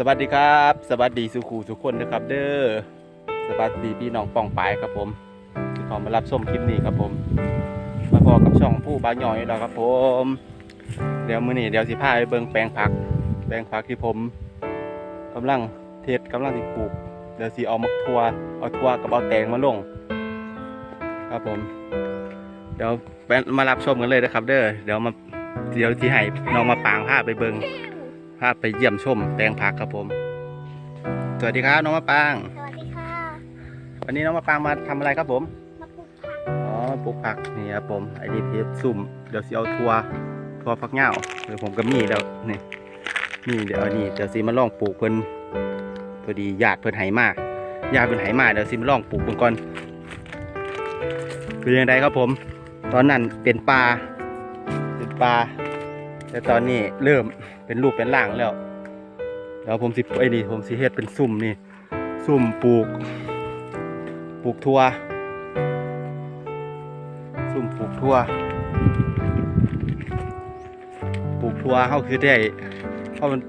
สวัสดีครับ สวัสดีสุขูทุกคนนะครับ เด้อสวัสดีพี่น้องป่องปายครับผมที่เขามารับชมคลิปนี้ครับผม มาพอกับช่องผู้บางหน่อยแล้วครับผม เดี๋ยวมื้อนี้เดี๋ยวสิพาไปเบิ่งแปลงผัก แปลงผักที่ผมกำลังเทศกำลังสิปลูก เดี๋ยวสิเอามาทัวเอาทัวกับเอาแตงมาลง ครับผม เดี๋ยวมารับชมกันเลยนะครับ เด้อเดี๋ยวมาเดี๋ยวที่ให้น้องมาปางพาไปเบิ่ง พาไปเยี่ยมชมแปลงผักครับผม สวัสดีครับน้องมะปาง สวัสดีค่ะ วันนี้น้องมะปางมาทำอะไรครับผม มาปลูกผักอ๋อมาปลูกผักนี่ครับผมไอดีเพซุ่มเดี๋ยวสิเอาทัวทัวฟักเหง้าเดี๋ยวผมก็มีแล้วนี่นี่เดี๋ยวนี่เดี๋ยวสิมาลองปลูกเพิ่นพอดีญาติเพิ่นไหมาญาติเพิ่นไหมาเดี๋ยวสิมาลองปลูกเพิ่นก่อนคือยังไงครับผม ตอนนั้นเป็นปลาเป็นปลา แต่ตอนนี้เริ่มเป็นรูปเป็นร่างแล้วเดี๋ยวผมสิไอ้นี่ผมสิเฮ็ดเป็นซุ่มนี่ซุ่มปลูก ปลูกทั่วซุ่มปลูกทั่วปลูกทั่วเขาคือได้เพราะมัน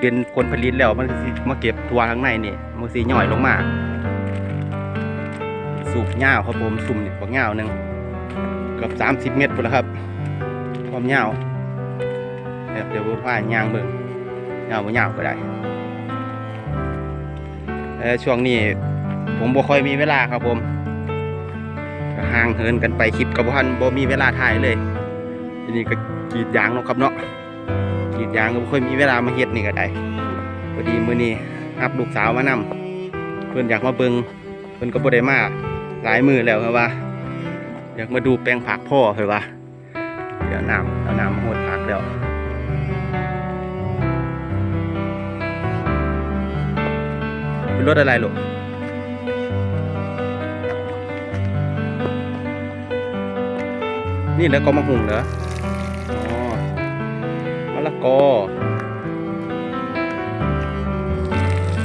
เป็นผลผลิตแล้วมันสิมาเก็บทั่วข้างในนี่มันสีย่อยลงมาสูบหญ้าครับผมสุ่มนี่บักหญ้าหนึ่งเกือบสามสิบเมตรพุ่นแล้วครับความยา เดี๋ยวว่าย่างเบิ่งยาวบ่ยาวก็ได้ช่วงนี้ผมบ่ค่อยมีเวลาครับผมห่างเหินกันไปคลิปกับพันบ่มีเวลาถ่ายเลยทีนี้ก็กีดยางเนาะครับเนาะกีดยางก็บ่ค่อยมีเวลามาเฮ็ดนี่ก็ได้พอดีมื้อนี้รับลูกสาวมานำเพิ่นอยากมาเบิ่งเพิ่นก็บ่ได้มาหลายมื้อแล้วครับว่า อยากมาดูแปลงผักพ่อเพิ่นว่าเดี๋ยวน้ำเอาน้ำมาโหดผักแล้ว รถอะไรลูกนี่แล้วก็มะฮุงเหรออ๋อมะละกอ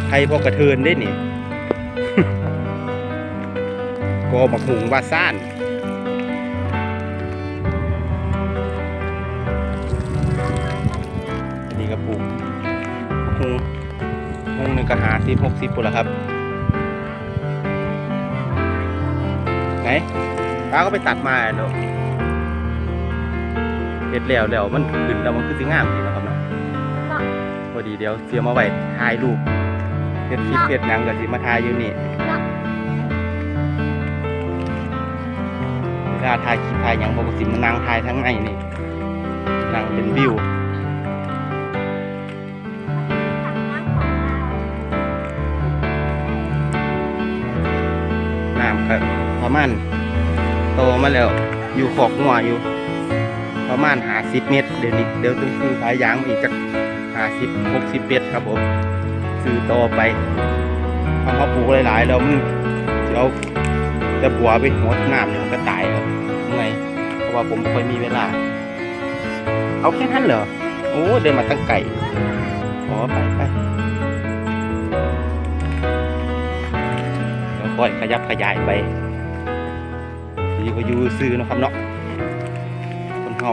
ไทยพอกระเทินได้นี่ กอมะฮุงวาซ่าน ก็หาสิบหกสิบปุ่นละครับ ไหนป้าก็ไปตัดมาเนาะเฮ็ดแล้วแล้วมันขึ้นแล้วมันคือสิงามดีนะครับเนาะพอดีเดี๋ยวเสียมาไว้ถ่ายรูปเฮ็ดคลิปเฮ็ดหนังก็สิมาถ่ายอยู่นี่เวลาถ่ายคลิปถ่ายหยังผมก็สิมานั่งถ่ายทั้งในนี่นั่งเป็นวิว น้ำก็ประมาณโตมาแล้วอยู่ขอกหัวอยู่ ประมาณหาสิบเมตร เดี๋ยวนี้เดี๋ยวต้องซื้อสายยางมาอีกจักหาสิบหกสิบเมตรครับผมซื้อต่อไปทำเขาปลูกหลายๆแล้วมึงเดี๋ยวจะบัวไปหัวน้ำเนี่ยมันก็ตายครับยังไงเพราะว่าผมไม่ค่อยมีเวลา เอาแค่นั้นเหรอโอ้เดินมาตั้งไก่อ๋อไปไป ค่อยขยับขยายไปอยู่ก็อยู่ซื้อนะครับเนาะคนเฮา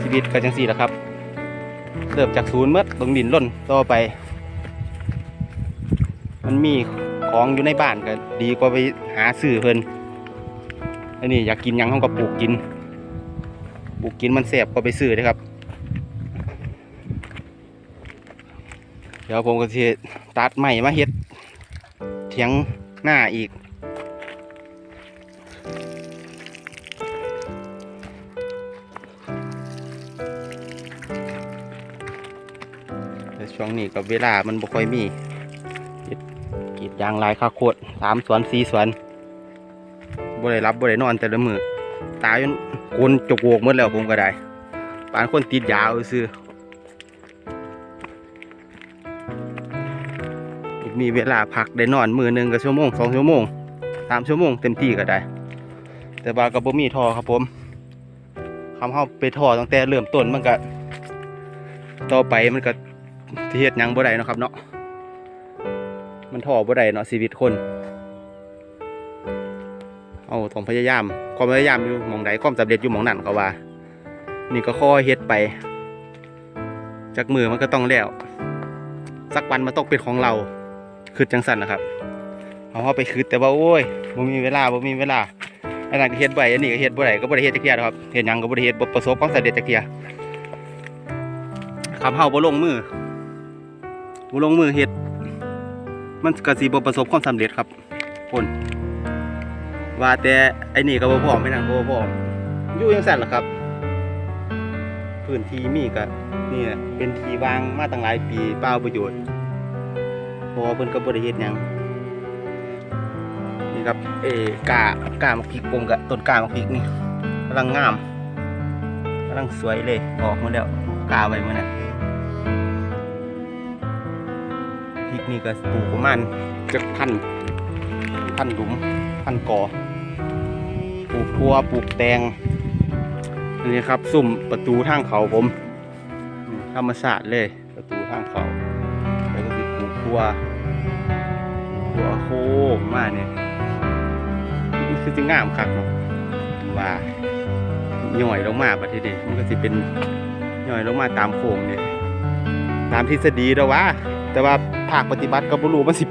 ชีวิตก็จังสี่แหละครับเริ่มจากศูนย์เมื่อตรงดินล่นต่อไป มันมีของอยู่ในบ้านก็ดีกว่าไปหาซื้อเพิ่นอันนี้อยากกินยังห้องก็ปลูกกินปลูกกินมันแสบก็ไปซื้อเลยครับ เดี๋ยวผมก็จะตัดใหม่มาเฮ็ดเถียง หน้าอีก ช่วงนี้กับเวลามันบ่ค่อยมีกีดยางลายข้าวโคตรสามสวนสี่สวนบ่ได้รับบ่ได้นอนแต่ละมือตายจนโกนจกโวกหมดแล้วผมก็ได้ปานคนติดยาเอาซื้อ มีเวลาพักได้นอนมือหนึ่งก็ชั่วโมงสองชั่วโมงสามชั่วโมงเต็มที่ก็ได้ แต่ว่าก็บ่มีทอครับผมคำเข้าไปทอตั้งแต่เริ่มต้นมันก็ต่อไปมันก็ที่เฮ็ดยังบ่ได้นะครับเนาะมันทอบ่ได้เนาะชีวิตคน เอาต้องพยายามความพยายามอยู่หมองใดความสำเร็จอยู่หมองนั้นเขาว่า นี่ก็ค่อยเฮ็ดไปจากมือมันก็ต้องแล้ว สักวันมันต้องเป็นของเรา คือจังสันนะครับเอาเขาไปคืดแต่ว่าโอ้ยบ่มีเวลาบ่มีเวลาอันนั้นก็เฮ็ดใบไอันนี้ก็เฮ็ดบ่ได้ก็บ่ได้เฮ็ดจักเทียรอกครับเฮ็ดหยังก็บ่ได้เฮ็ดบ่ประสบความสำเร็จจักเทียคำเฮาบ่ลงมือบ่ลงมือเฮ็ดมันก็สิบ่ประสบความสำเร็จครับคนว่าแต่ไอ้นี่ก็บ่พร้อมไปนั่นก็บ่พร้อมอยู่จังซั่นล่ะครับ พื้นที่มีก็นี่เป็นที่วางมาตั้งหลายปีเปล่าประโยชน์ พราะว่าเพิ่นก็บ่ได้เฮ็ดหยังนี่ครับเอกากามักพริกปงกับต้นกามักพริกนี่กำลังงามกำลังสวยเลยออกมาแล้วกาไว้มื้อนั้นพริกนี่ก็ปลูกประมาณจักพันพันหลุมพันกอปลูกทั่วปลูกแตงนนี้ครับซุ่มประตูทางเขาผม ธรรมศาสตร์เลยประตูทางเขาแล้ว ตัวตัวโค้งมากเนี่ยมันคือจะงามคักเนาะว่าย่อยลงมาประเทศนี้มันก็จะเป็นย่อยลงมาตามโค้งเนี่ยตามทฤษฎีแล้ววะแต่ว่าภาคปฏิบัติก็บ่รู้มันสิ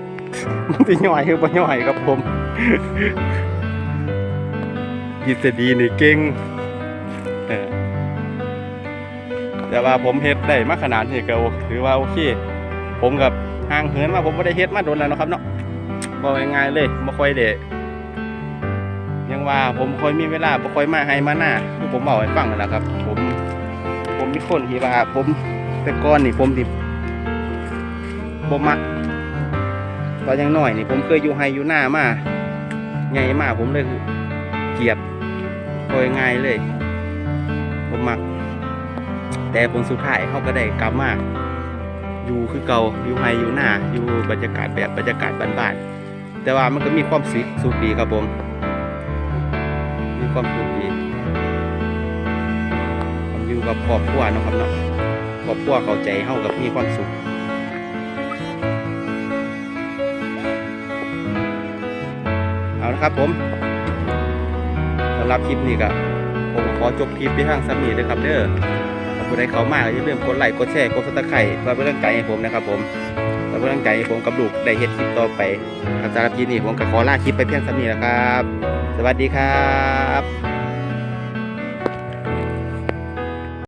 มันจะย่อยหรือบ่ย่อยครับผมทฤษฎีนี่เก่งแต่ว่าผมเฮ็ดได้มาขนาดนี้ก็ถือว่าโอเค ผมกับห่างเหินมาผมไม่ได้เฮ็ดมาโดนแล้วนะครับเนาะบอกง่ายๆเลยบ่ค่อยได้ยังว่าผมค่อยมีเวลาบ่ค่อยมาให้มาหน้าคือผมบอกให้ฟังนั่นแหละครับ ผมผมมีคนที่ว่าผมแต่ก่อนนี่ผมดิบ่มักตอนยังน้อยนี่ผมเคยอยู่ไฮอยู่หน้ามาไงมาผมเลยคือเกียดโดยง่ายเลยผมมัก แต่ผลสุดท้ายเขาก็ได้กลับมา อยู่คือเก่าอยู่ไฮอยู่หน้าอยู่บรรยากาศแบบบรรยากาศบ้านๆแต่ว่ามันก็มีความสุขสุขดีครับผม มีความสุขดีอยู่กับครอบครัวนะครับเนาะครอบครัวเข้าใจเฮากับมีความสุขเอาละครับผมสำหรับคลิปนี้ก็ผมขอจบคลิปที่ทางสามีเลยครับเด้อ ผู้ใดเข้ามากอย่าลืมกดไลค์กดแชร์กดซับสไครต์เพื่อเป็นกำลังใจให้ผมนะครับผมเพื่อเป็นกำลังใจให้ผมกับลูกได้เฮ็ดคลิปต่อไปครับสำหรับที่นี้ผมก็ขอลาคลิปไปเพียงเท่านี้แล้วครับ สวัสดีครับ